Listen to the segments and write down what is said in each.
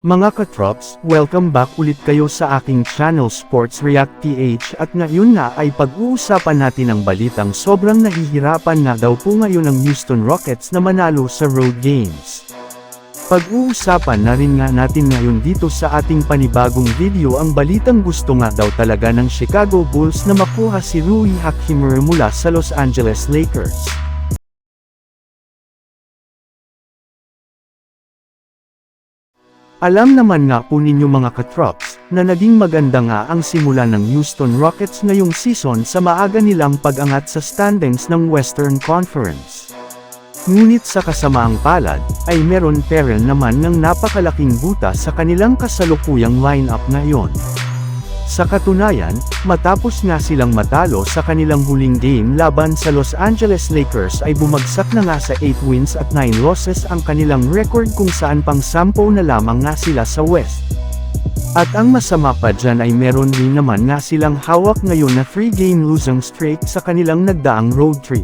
Mga katrops, welcome back ulit kayo sa aking channel Sports React PH at ngayon nga ay pag-uusapan natin ang balitang sobrang nahihirapan nga daw po ngayon ang Houston Rockets na manalo sa road games. Pag-uusapan na rin nga natin ngayon dito sa ating panibagong video ang balitang gusto nga daw talaga ng Chicago Bulls na makuha si Rui Hachimura mula sa Los Angeles Lakers. Alam naman nga po ninyo mga katrops, na naging maganda nga ang simula ng Houston Rockets ngayong season sa maaga nilang pag-angat sa standings ng Western Conference. Ngunit sa kasamaang palad, ay meron peril naman ng napakalaking butas sa kanilang kasalukuyang lineup ngayon. Sa katunayan, matapos nga silang matalo sa kanilang huling game laban sa Los Angeles Lakers ay bumagsak na nga sa 8 wins at 9 losses ang kanilang record kung saan pang 10 na lamang nga sila sa West. At ang masama pa dyan ay meron rin naman nga silang hawak ngayon na 3-game losing streak sa kanilang nagdaang road trip.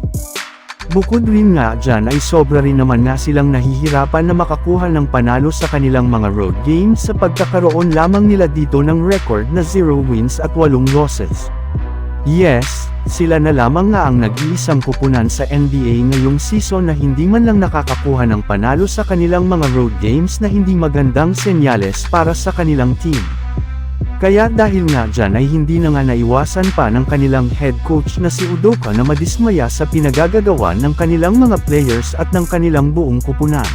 Bukod rin nga dyan ay sobra rin naman nga silang nahihirapan na makakuha ng panalo sa kanilang mga road games sa pagkakaroon lamang nila dito ng record na 0 wins at 8 losses. Yes, sila na lamang nga ang nag-iisang kupunan sa NBA ngayong season na hindi man lang nakakakuha ng panalo sa kanilang mga road games na hindi magandang senyales para sa kanilang team. Kaya dahil nga dyan ay hindi na nga naiwasan pa ng kanilang head coach na si Udoka na madismaya sa pinagagagawa ng kanilang mga players at ng kanilang buong kupunan.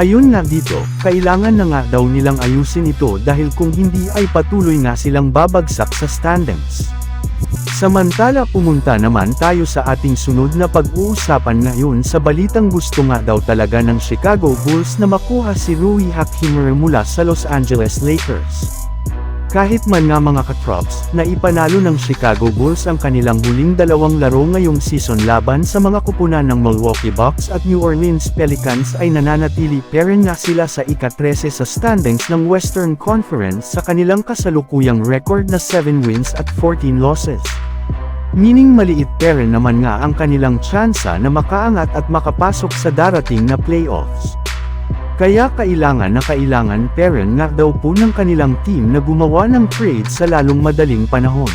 Ayun nga dito, kailangan na nga daw nilang ayusin ito dahil kung hindi ay patuloy nga silang babagsak sa standings. Samantala pumunta naman tayo sa ating sunod na pag-uusapan ngayon sa balitang gusto nga daw talaga ng Chicago Bulls na makuha si Rui Hachimura mula sa Los Angeles Lakers. Kahit man nga mga katrops, na ipanalo ng Chicago Bulls ang kanilang huling dalawang laro ngayong season laban sa mga kupunan ng Milwaukee Bucks at New Orleans Pelicans ay nananatili pa rin nga sila sa ika-13 sa standings ng Western Conference sa kanilang kasalukuyang record na 7 wins at 14 losses. Meaning maliit pa naman nga ang kanilang tsansa na makaangat at makapasok sa darating na playoffs. Kaya kailangan na kailangan peren nga daw po ng kanilang team na gumawa ng trade sa lalong madaling panahon.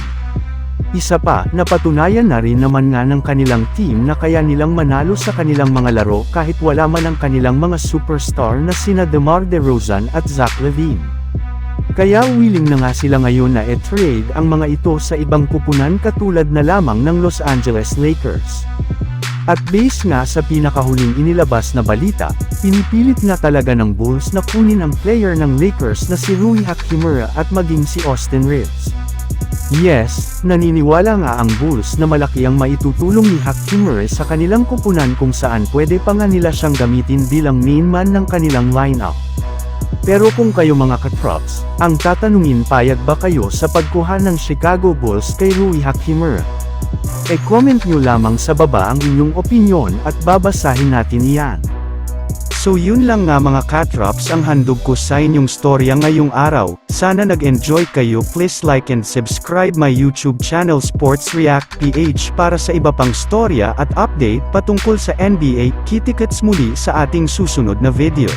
Isa pa, napatunayan na rin naman nga ng kanilang team na kaya nilang manalo sa kanilang mga laro kahit wala man ang kanilang mga superstar na sina DeMar DeRozan at Zach Levine. Kaya willing na nga sila ngayon na e-trade ang mga ito sa ibang kupunan katulad na lamang ng Los Angeles Lakers. At base nga sa pinakahuling inilabas na balita, pinipilit nga talaga ng Bulls na kunin ang player ng Lakers na si Rui Hachimura at maging si Austin Reeves. Yes, naniniwala nga ang Bulls na malaki ang maitutulong ni Hachimura sa kanilang kupunan kung saan pwede pa nga nila siyang gamitin bilang main man ng kanilang lineup. Pero kung kayo mga katrops, ang tatanungin payag ba kayo sa pagkuha ng Chicago Bulls kay Rui Hachimura? E-comment nyo lamang sa baba ang inyong opinyon at babasahin natin iyan. So yun lang nga mga katrops ang handog ko sa inyong storya ngayong araw, sana nag-enjoy kayo please like and subscribe my YouTube channel Sports React PH para sa iba pang storya at update patungkol sa NBA, kitikets muli sa ating susunod na video.